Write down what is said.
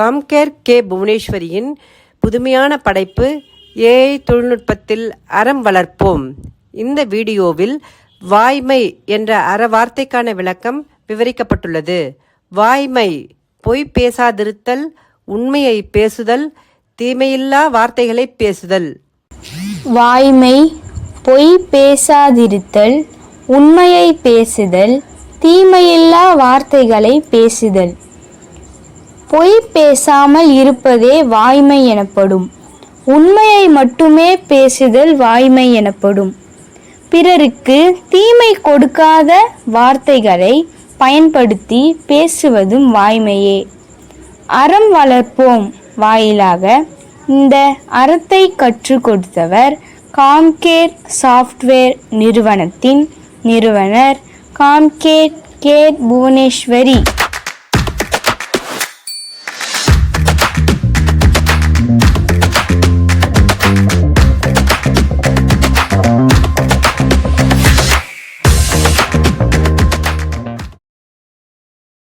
Compcare K புவனேஸ்வரியின் புதுமையான படைப்பு AI தொழில்நுட்பத்தில் அறம் வளர்ப்போம். இந்த வீடியோவில் வாய்மை என்ற அற வார்த்தைக்கான விளக்கம் விவரிக்கப்பட்டுள்ளது. வாய்மை பொய் பேசாதிருத்தல் உண்மையை பேசுதல் தீமையில்லா வார்த்தைகளை பேசுதல். வாய்மை பொய் பேசாதிருத்தல் உண்மையை பேசுதல் தீமையில்லா வார்த்தைகளை பேசுதல். பொய் பேசாமல் இருப்பதே வாய்மை எனப்படும். உண்மையை மட்டுமே பேசுதல் வாய்மை எனப்படும். பிறருக்கு தீமை கொடுக்காத வார்த்தைகளை பயன்படுத்தி பேசுவதும் வாய்மையே. அறம் வளர்ப்போம் வாயிலாக இந்த அறத்தை கற்றுக் கொடுத்தவர் காம்கேர் சாஃப்ட்வேர் நிறுவனத்தின் நிறுவனர் காம்கேட் கேட் புவனேஸ்வரி.